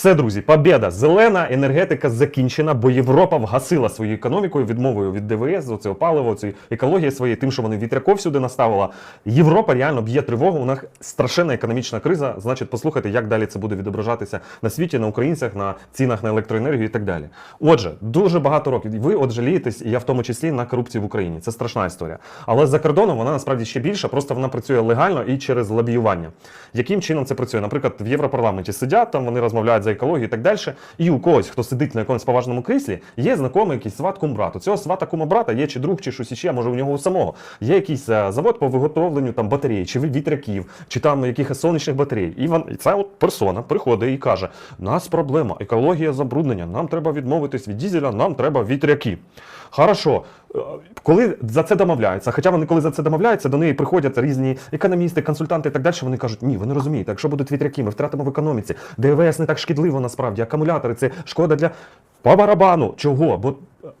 Все, друзі, побєда. Зелена енергетика закінчена, бо Європа вгасила свою економікою відмовою від ДВС, оцього палива, цієї екології своєї, тим, що вони вітряков сюди наставила. Європа реально б'є тривогу. У них страшенна економічна криза. Значить, послухайте, як далі це буде відображатися на світі, на українцях, на цінах на електроенергію і так далі. Отже, дуже багато років. Ви от жалієтесь, і я в тому числі на корупцію в Україні. Це страшна історія. Але за кордоном вона насправді ще більша, просто вона працює легально і через лобіювання. Яким чином це працює? Наприклад, в Європарламенті сидять там, вони розмовляють за екологію і так далі. І у когось, хто сидить на якомусь поважному кріслі, є знайомий якийсь сват кум-брат. У цього свата кума-брата є чи друг, чи щось іще, може у нього у самого. Є якийсь е, завод по виготовленню там батарей, чи вітряків, чи там якихось сонячних батарей. І вон, ця от персона приходить і каже: нас проблема, екологія забруднення, нам треба відмовитись від дізеля, нам треба вітряки. Хорошо, Е, коли за це домовляються, хоча вони коли за це домовляються, до неї приходять різні економісти, консультанти і так далі. Вони кажуть, ні, ви не розумієте, якщо будуть вітряки, ми втратимо в економіці. ДВС не так шкідливо насправді, акумулятори це шкода для по барабану. Чого? Бо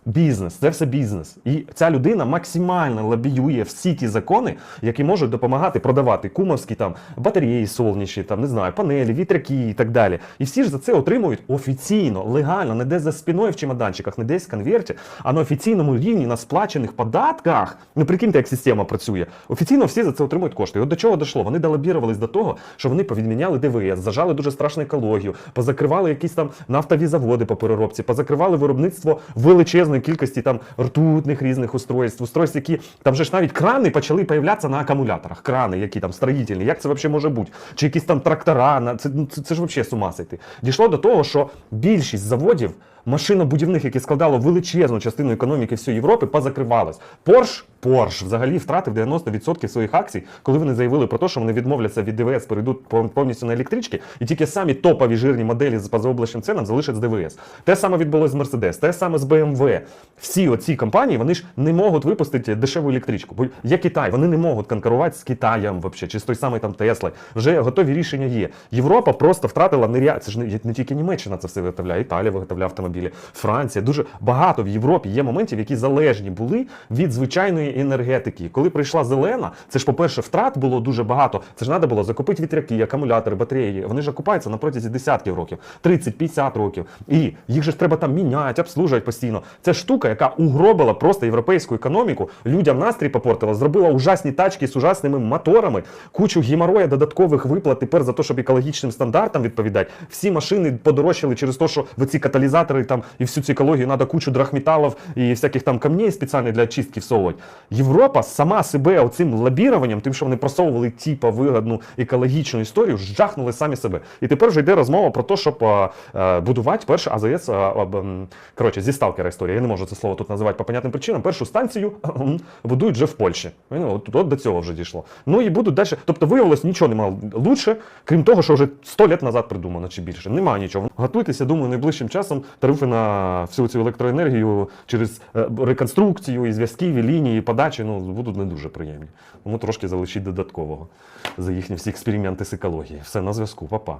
бізнес, це все бізнес. І ця людина максимально лобіює всі ті закони, які можуть допомагати продавати кумовські там батареї сонячні, там не знаю, панелі, вітряки і так далі. І всі ж за це отримують офіційно, легально, не десь за спиною в чемоданчиках, не десь в конверті, а на офіційному рівні на сплачених податках. Ну прикиньте, як система працює. Офіційно всі за це отримують кошти. І от до чого дійшло? Вони долобірувались до того, що вони повідміняли ДВС, зажали дуже страшну екологію, позакривали якісь там нафтові заводи по переробці, позакривали виробництво величезної кількості там ртутних різних устройств, устройств, які там же ж навіть крани почали появлятися на акумуляторах. Крани, які там строїтельні. Як це взагалі може бути? Чи якісь там трактора? на- Це, ну, це, це ж взагалі з сойти. Дійшло до того, що більшість заводів машинобудівних, які складало величезну частину економіки всієї Європи, позакривалось. Порш, Порш взагалі втратив 90% своїх акцій, коли вони заявили про те, що вони відмовляться від ДВС, перейдуть повністю на електрички, і тільки самі топові жирні моделі з позаоблачним ценам залишать з ДВС. Те саме відбулося з Mercedes, те саме з BMW. Всі оці компанії вони ж не можуть випустити дешеву електричку. Бо є Китай, вони не можуть конкурувати з Китаєм вообще, чи з той самий там Тесла. Вже готові рішення є. Європа просто втратила неря... Це ж не, не тільки Німеччина це все виготовляє, Італія виготовляє автомобілі, Франція. Дуже багато в Європі є моментів, які залежні були від звичайної енергетики. Коли прийшла зелена, це ж, по-перше, втрат було дуже багато. Це ж треба було закупити вітряки, акумулятори, батареї. Вони ж окупаються на протязі десятків років, 30-50 років. І їх же ж треба там міняти, обслужувати постійно. Це штука, яка угробила просто європейську економіку, людям настрій попортила, зробила ужасні тачки з ужасними моторами, кучу геморроя, додаткових виплат тепер за те, щоб екологічним стандартам відповідати. Всі машини подорожчали через те, що в ці каталізатори там і всю цю екологію треба кучу драхметалів і всяких там камней спеціальних для очистки всовувати. Європа сама себе оцим лобіруванням, тим, що вони просовували типа вигодну екологічну історію, жахнули самі себе. І тепер вже йде розмова про те, щоб будувати перше АЗС, коротше, зі сталкера історія. Я не можу це слово тут називати по понятним причинам. Першу станцію будують вже в Польщі. Ну, от, от до цього вже дійшло. Ну і будуть далі. Тобто виявилось, нічого немає лучше, крім того, що вже 100 років назад придумано чи більше. Немає нічого. Готуйтеся, думаю, найближчим часом тарифи на всю цю електроенергію через е, реконструкцію і зв'язків, і лінії, і подачі ну, будуть не дуже приємні. Тому трошки залишіть додаткового за їхні всі експерименти з екології. Все на зв'язку, Па-па.